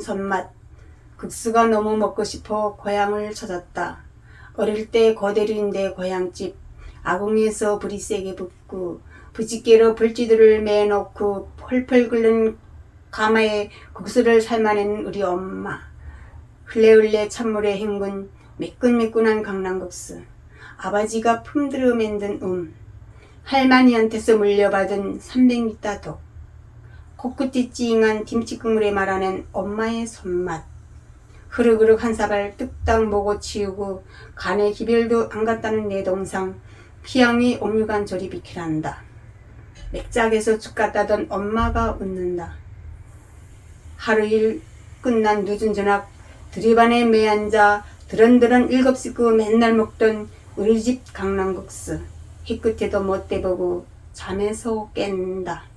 손맛. 국수가 너무 먹고 싶어 고향을 찾았다. 어릴 때 거대리인데 고향집. 아궁이에서 불이 세게 붙고 부지개로 불지들을 매놓고 펄펄 끓는 가마에 국수를 삶아낸 우리 엄마. 흘레흘레 찬물에 헹군 매끈매끈한 강낭국수. 아버지가 품들여 만든 음. 할머니한테서 물려받은 300m 독. 코끝이 찡한 김치국물에 말하는 엄마의 손맛. 흐르흐르 한 사발 뚝딱 먹어 치우고 간에 기별도 안 갔다는 내 동상 피양이 옥류관 조리 비키란다. 맥작에서 죽 갔다던 엄마가 웃는다. 하루 일 끝난 늦은 저녁 드리반에 매앉아 드런드런 일곱 식구 맨날 먹던 우리 집 강낭국수. 희 끝에도 못 대보고 잠에서 깬다.